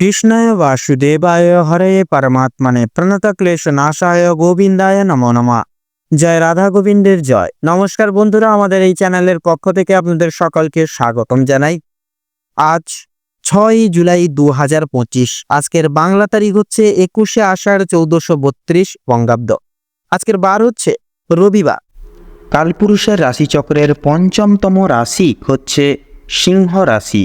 কৃষ্ণায় বাসুদেবায় হরে পরমাত্মনে প্রণত ক্লেশ নাশায় গোবিন্দায় নমো নমঃ জয় রাধা গোবিন্দের জয় নমস্কার বন্ধুরা, আমাদের এই চ্যানেলের পক্ষ থেকে আপনাদের সকলকে স্বাগতম জানাই। আজ ছয় জুলাই দু হাজার পঁচিশ, আজকের বাংলা তারিখ হচ্ছে একুশে আষাঢ় চৌদ্দশো বত্রিশ বঙ্গাব্দ। আজকের বার হচ্ছে রবিবার। কালপুরুষের রাশিচক্রের পঞ্চমতম রাশি হচ্ছে সিংহ রাশি।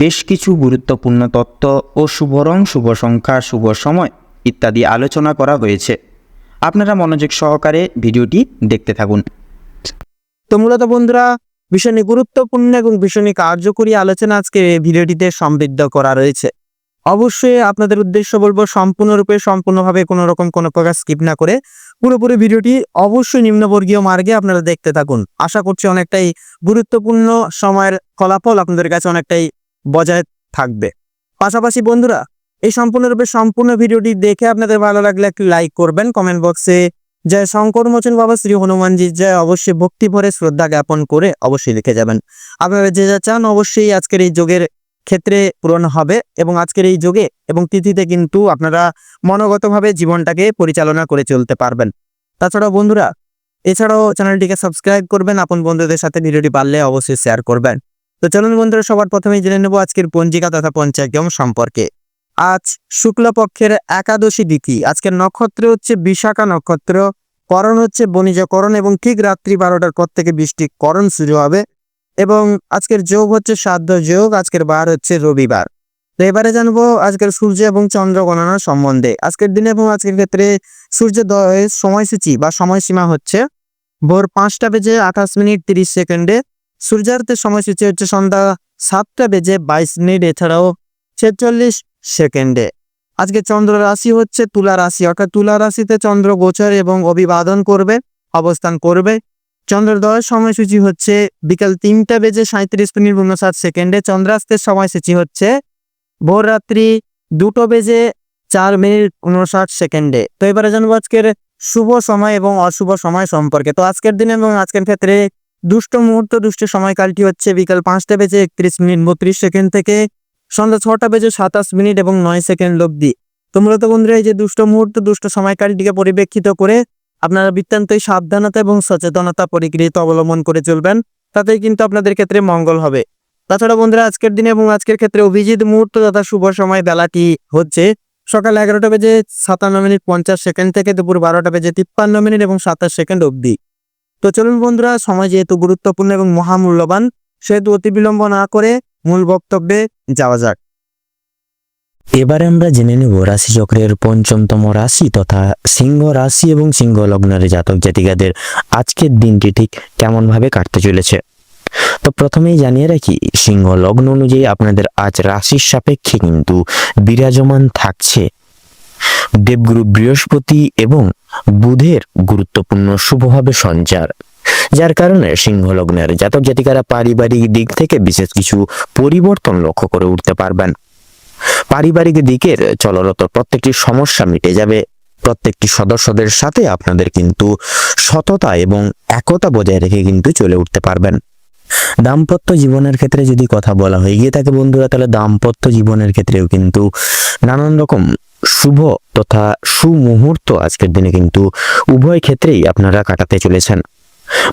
বেশ কিছু গুরুত্বপূর্ণ তত্ত্ব ও শুভ রং শুভ সংখ্যা, শুভ সময় ইত্যাদি আলোচনা করা হয়েছে। আপনারা মনোযোগ সহকারে ভিডিওটি দেখতে থাকুন। তো মূলত বন্ধুরা ভীষণই গুরুত্বপূর্ণ এবং ভীষণই কার্যকরী আলোচনা আজকে ভিডিওটিতে সমৃদ্ধ করা রয়েছে। অবশ্যই আপনাদের উদ্দেশ্য বলব, সম্পূর্ণরূপে, সম্পূর্ণভাবে কোনো রকম কোনো প্রকার স্কিপ না করে পুরোপুরি ভিডিওটি অবশ্যই নিম্নবর্গীয় মার্গে আপনারা দেখতে থাকুন। আশা করছি অনেকটাই গুরুত্বপূর্ণ সময়ের ফলাফল আপনাদের কাছে অনেকটাই বজায় থাকবে। পাশাপাশি বন্ধুরা, এই সম্পূর্ণরূপে সম্পূর্ণ ভিডিওটি দেখে আপনাদের ভালো লাগলে একটি লাইক করবেন। কমেন্ট বক্সে জয় শঙ্কর মোচন বাবা, শ্রী হনুমানজি, জয় অবশ্যই ভক্তি ভরে শ্রদ্ধা জ্ঞাপন করে অবশ্যই লিখে যাবেন। আপনারা যে যা চান অবশ্যই আজকের এই যোগের ক্ষেত্রে পূরণ হবে এবং আজকের এই যোগে এবং তিথিতে কিন্তু আপনারা মনোগতভাবে জীবনটাকে পরিচালনা করে চলতে পারবেন। তাছাড়াও বন্ধুরা, এছাড়াও চ্যানেলটিকে সাবস্ক্রাইব করবেন। আপন বন্ধুদের সাথে ভিডিওটি পারলে অবশ্যই শেয়ার করবেন। তো চলুন বন্ধুরা, সবার প্রথমেই জেনে নেব আজকের পঞ্জিকা তথা পঞ্চাগ্রাম সম্পর্কে। আজ শুক্লপক্ষের একাদশী তিথি। আজকের নক্ষত্র হচ্ছে বিশাখা নক্ষত্র। করণ হচ্ছে বণিজকরণ এবং ঠিক রাত্রি বারোটার পর থেকে বৃষ্টি করণ শুরু হবে এবং আজকের যোগ হচ্ছে সাধ্য যোগ, আজকের বার হচ্ছে রবিবার। তো এবারে জানব আজকের সূর্য এবং চন্দ্র গণনার সম্বন্ধে। আজকের দিনে এবং আজকের ক্ষেত্রে সূর্যোদয়ের সময়সূচি বা সময়সীমা হচ্ছে ভোর পাঁচটা বেজে আঠাশ মিনিট তিরিশ সেকেন্ডে সূর্যাস্তের সময়সূচি হচ্ছে সন্ধ্যা সাতটা বেজে বাইশ মিনিট, এছাড়াও ছেচল্লিশ সেকেন্ডে। আজকে চন্দ্র রাশি হচ্ছে তুলা রাশি, অর্থাৎ তুলা রাশিতে চন্দ্র গোচর এবং অভিবাদন করবে, অবস্থান করবে। চন্দ্রোদয়ের সময়সূচি হচ্ছে বিকাল তিনটা বেজে সাঁত্রিশ মিনিট উনষাট সেকেন্ডে। চন্দ্রাস্তের সময়সূচি হচ্ছে ভোর রাত্রি দুটো বেজে চার মিনিট উনষাট সেকেন্ডে। তো এবারে জানব আজকের শুভ সময় এবং অশুভ সময় সম্পর্কে। তো আজকের দিনে এবং আজকের ক্ষেত্রে দুষ্ট মুহূর্ত, দুষ্ট সময়কালটি হচ্ছে বিকাল পাঁচটা বেজে একত্রিশ মিনিট, বত্রিশ সেকেন্ড থেকে সন্ধ্যা ছটা বেজে সাতাশ মিনিট এবং নয় সেকেন্ড অব্দি তো মূলত বন্ধুরা, এই যে দুষ্ট মুহূর্ত, দুষ্ট সময়কালটিকে পরিপ্রেক্ষিত করে আপনারা বৃত্তান্তই সাবধানতা এবং সচেতনতা পরিকৃত অবলম্বন করে চলবেন, তাতেই কিন্তু আপনাদের ক্ষেত্রে মঙ্গল হবে। তাছাড়া বন্ধুরা, আজকের দিনে এবং আজকের ক্ষেত্রে অভিজিৎ মুহূর্ত তথা শুভ সময় বেলাটি হচ্ছে সকাল এগারোটা বেজে সাতান্ন মিনিট পঞ্চাশ সেকেন্ড থেকে দুপুর বারোটা বেজে তিপ্পান্ন মিনিট এবং সাতাশ সেকেন্ড অবধি। তো চলুন বন্ধুরা, সময় যেহেতু গুরুত্বপূর্ণ এবং মহামূল্যবান, সেহেতু অতি বিলম্ব না করে মূল বক্তব্যে যাওয়া যাক। এবারে আমরা জেনে নেব রাশিচক্রের পঞ্চমতম রাশি তথা সিংহ রাশি এবং সিংহ লগ্নের জাতক জাতিকাদের আজকের দিনটি ঠিক কেমন ভাবে কাটতে চলেছে। তো প্রথমেই জানিয়ে রাখি, সিংহ লগ্ন অনুযায়ী আপনাদের আজ রাশির সাপেক্ষে কিন্তু বিরাজমান থাকছে। দেবগুরু বৃহস্পতি এবং বুধের গুরুত্বপূর্ণ শুভভাবে সঞ্চার, যার কারণে সিংহ লগ্নের জাতক জাতিকারা পারিবারিক দিক থেকে বিশেষ কিছু পরিবর্তন লক্ষ্য করে উঠতে পারবেন। পারিবারিক দিকের চলরত প্রত্যেকটি সমস্যা মিটে যাবে। প্রত্যেকটি সদস্যদের সাথে আপনাদের কিন্তু সততা এবং একতা বজায় রেখে কিন্তু চলে উঠতে পারবেন। দাম্পত্য জীবনের ক্ষেত্রে যদি কথা বলা হয়ে গিয়ে থাকে বন্ধুরা, তাহলে দাম্পত্য জীবনের ক্ষেত্রেও কিন্তু নানান রকম শুভ তথা সুমুহূর্ত আজকের দিনে কিন্তু উভয় ক্ষেত্রেই আপনারা কাটাতে চলেছেন।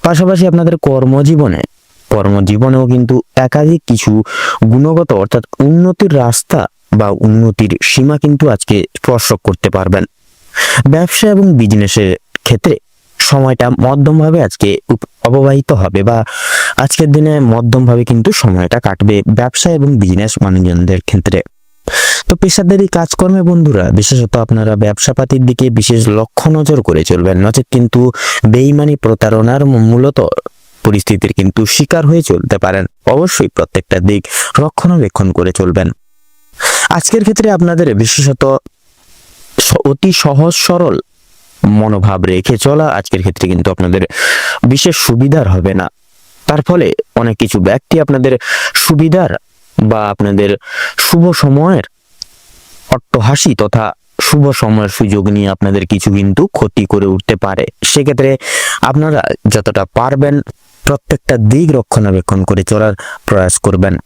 পাশাপাশি আপনাদের কর্মজীবনে, কর্মজীবনেও কিন্তু একাধিক কিছু গুণগত অর্থাৎ উন্নতির রাস্তা বা উন্নতির সীমা কিন্তু আজকে স্পর্শ করতে পারবেন। ব্যবসা এবং বিজনেসের ক্ষেত্রে সময়টা মধ্যমভাবে আজকে অববাহিত হবে বা আজকের দিনে মধ্যমভাবে কিন্তু সময়টা কাটবে ব্যবসা এবং বিজনেস মানুষজনদের ক্ষেত্রে। তো পেশাদারি কাজকর্মে বন্ধুরা, বিশেষত আপনারা ব্যবসাপাতির দিকে বিশেষ লক্ষ্য নজর করে চলবেন। নচেত কিন্তু বেইমানি প্রতারণার মূলত পরিস্থিতির কিন্তু শিকার হয়ে চলতে পারেন। অবশ্যই প্রত্যেকটা দিক রক্ষণাবেক্ষণ করে চলবেন। আজকের ক্ষেত্রে আপনাদের বিশেষত অতি সহজ সরল মনোভাব রেখে চলা আজকের ক্ষেত্রে কিন্তু আপনাদের বিশেষ সুবিধার হবে না। তার ফলে অনেক কিছু ব্যক্তি আপনাদের সুবিধার বা আপনাদের শুভ সময়ের অট্টহাসি তথা শুভ সময়ের সুযোগ নিয়ে আপনাদের কিছু কিন্তু ক্ষতি করে উঠতে পারে। সেক্ষেত্রে আপনারা যতটা পারবেন প্রত্যেকটা দিক রক্ষণাবেক্ষণ করে চলার প্রয়াস করবেন।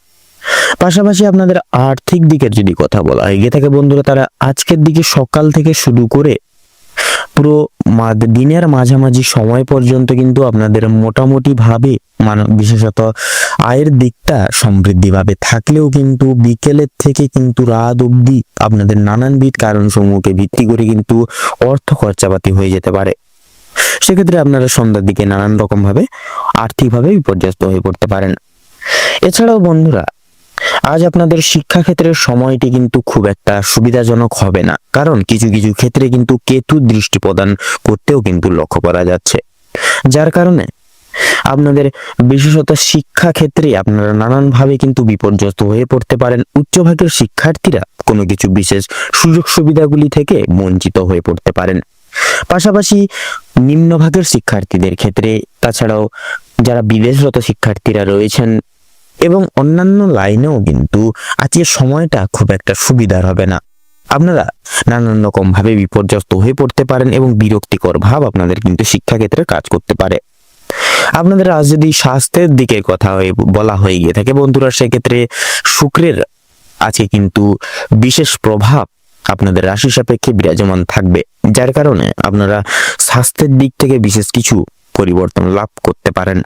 পাশাপাশি আপনাদের আর্থিক দিকের যদি কথা বলা হয় থাকে বন্ধুরা, তারা আজকের দিকে সকাল থেকে শুরু করে পুরো দিনের মাঝামাঝি সময় পর্যন্ত কিন্তু আপনাদের মোটামুটি ভাবে বিশেষত আয়ের দিকটা সমৃদ্ধিভাবে থাকলেও কিন্তু বিকেলের থেকে কিন্তু রাত অবধি আপনাদের নানানবিধ কারণসমূহকে ভিত্তি করে কিন্তু অর্থ খরচাপাতি হয়ে যেতে পারে। সেক্ষেত্রে আপনারা সন্ধ্যার দিকে নানান রকম ভাবে আর্থিকভাবে বিপর্যস্ত হয়ে পড়তে পারেন। এছাড়াও বন্ধুরা, আজ আপনাদের শিক্ষাক্ষেত্রের সময়টি কিন্তু খুব একটা সুবিধাজনক হবে না, কারণ কিছু কিছু ক্ষেত্রে কিন্তু কেতু দৃষ্টি প্রদান করতেও কিন্তু লক্ষ্য করা যাচ্ছে। যার কারণে আপনাদের বিশেষত শিক্ষা ক্ষেত্রে আপনারা নানানভাবে কিন্তু বিপর্যস্ত হয়ে পড়তে পারেন। উচ্চভাগের শিক্ষার্থীরা কোনো কিছু বিশেষ সুযোগ সুবিধাগুলি থেকে বঞ্চিত হয়ে পড়তে পারেন। পাশাপাশি নিম্নভাগের শিক্ষার্থীদের ক্ষেত্রে, তাছাড়াও যারা বিদেশরত শিক্ষার্থীরা রয়েছেন এবং অন্যান্য লাইনেও কিন্তু আজকের সময়টা খুব একটা সুবিধার হবে না। আপনারা নানান রকম ভাবে বিপর্যস্ত হয়ে পড়তে পারেন এবং বিরক্তিকর ভাব আপনাদের কিন্তু শিক্ষাক্ষেত্রে কাজ করতে পারে। আপনাদের আজ যদি স্বাস্থ্যের দিকের কথা বলা হয়ে গিয়ে থাকে, বন্ধুরা, সেক্ষেত্রে শুক্রের আছে কিন্তু বিশেষ প্রভাব আপনাদের রাশি সাপেক্ষে বিরাজমান থাকবে, যার কারণে আপনারা স্বাস্থ্যের দিক থেকে বিশেষ কিছু পরিবর্তন লাভ করতে পারেন।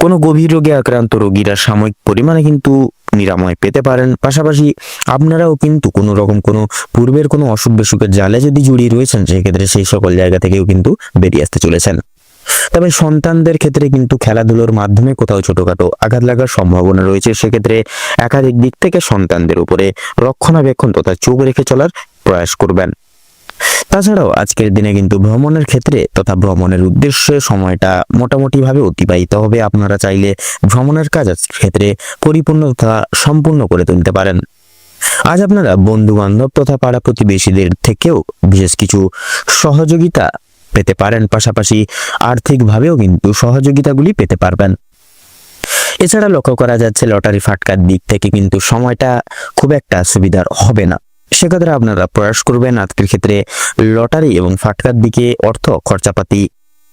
কোনো গভীর রোগে আক্রান্ত রোগীরা সাময়িক পরিমাণে কিন্তু নিরাময় পেতে পারেন, পাশাপাশি আপনারাও কিন্তু কোনো রকম কোনো পূর্বের কোনো অসুখ বিসুখের জালে যদি জড়িয়ে রয়েছেন, সেক্ষেত্রে সেই সকল জায়গা থেকেও কিন্তু বেরিয়ে আসতে চলেছেন। তবে সন্তানদের ক্ষেত্রে কিন্তু খেলাধুলোর মাধ্যমে কোথাও ছোটখাটো আঘাত লাগার সম্ভাবনা রয়েছে। সেক্ষেত্রে একাধিক দিক থেকে সন্তানদের উপরে রক্ষণাবেক্ষণ তথা চোখ রেখে চলার প্রয়াস করবেন। তাছাড়াও আজকের দিনে কিন্তু ভ্রমণের ক্ষেত্রে তথা ভ্রমণের উদ্দেশ্যে সময়টা মোটামুটি ভাবে অতিবাহিত হবে। আপনারা চাইলে ভ্রমণের কাজ ক্ষেত্রে পরিপূর্ণ তথা সম্পূর্ণ করে তুলতে পারেন। আজ আপনারা বন্ধু বান্ধব তথা পাড়া প্রতিবেশীদের থেকেও বিশেষ কিছু সহযোগিতা পেতে পারেন, পাশাপাশি আর্থিকভাবেও কিন্তু সহযোগিতাগুলি পেতে পারবেন। এছাড়া লক্ষ্য করা যাচ্ছে, লটারি ফাটকার দিক থেকে কিন্তু সময়টা খুব একটা সুবিধার হবে না। সেক্ষেত্রে আপনারা প্রয়াস করবেন আজকের ক্ষেত্রে লটারি এবং ফাটকার দিকে অর্থ খরচাপাতি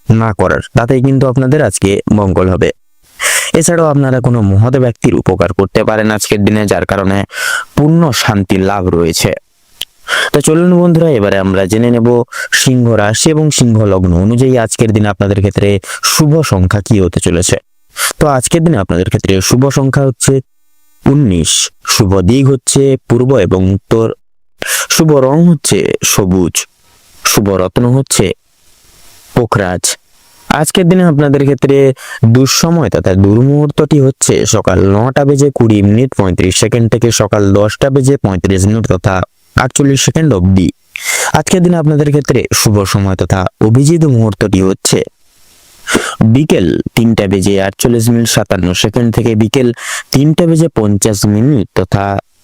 না করার। তাতেই কিন্তু আপনাদের আজকে মঙ্গল হবে। এছাড়াও আপনারা কোনো মহৎ ব্যক্তির উপকার করতে পারেন আজকের দিনে, যার কারণে পূর্ণ শান্তি লাভ রয়েছে। তো চলুন বন্ধুরা, এবারে আমরা জেনে নেব সিংহ রাশি এবং সিংহ লগ্ন অনুযায়ী আজকের দিনে আপনাদের ক্ষেত্রে শুভ সংখ্যা কি হতে চলেছে। তো আজকের দিনে আপনাদের ক্ষেত্রে শুভ সংখ্যা হচ্ছে উনিশ, শুভ দিক হচ্ছে পূর্ব এবং উত্তর, শুভ রং হচ্ছে সবুজ, শুভ রত্ন হচ্ছে পোখরাজ আজকের দিনে আপনাদের ক্ষেত্রে দুঃসময় তথা দুর্মুহূর্তটি হচ্ছে সকাল নটা বেজে কুড়ি মিনিট পঁয়ত্রিশ সেকেন্ড থেকে সকাল দশটা বেজে পঁয়ত্রিশ মিনিট তথা আটচল্লিশ সেকেন্ড অবধি। আজকের দিনে আপনাদের ক্ষেত্রে শুভ সময় তথা অভিজিৎ মুহূর্তটি হচ্ছে বিকেল তিনটা বেজে আটচল্লিশ মিনিট সাতান্ন সেকেন্ড থেকে বিকেল তিনটা বেজে পঞ্চাশ মিনিট তথা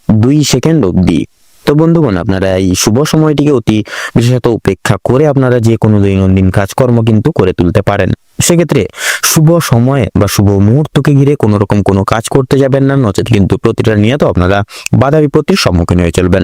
দুই সেকেন্ড অবধি। তো বন্ধুগণ, আপনারা এই শুভ সময়টিকে অতি বিশেষত উপেক্ষা করে আপনারা যে কোনো দৈনন্দিন কাজকর্ম কিন্তু করে তুলতে পারেন। সেক্ষেত্রে শুভ সময়ে বা শুভ মুহূর্তকে ঘিরে কোনো রকম কোনো কাজ করতে যাবেন না, নচেত কিন্তু প্রতিটা নিয়ত আপনারা বাধা বিপত্তির সম্মুখীন হয়ে চলবেন।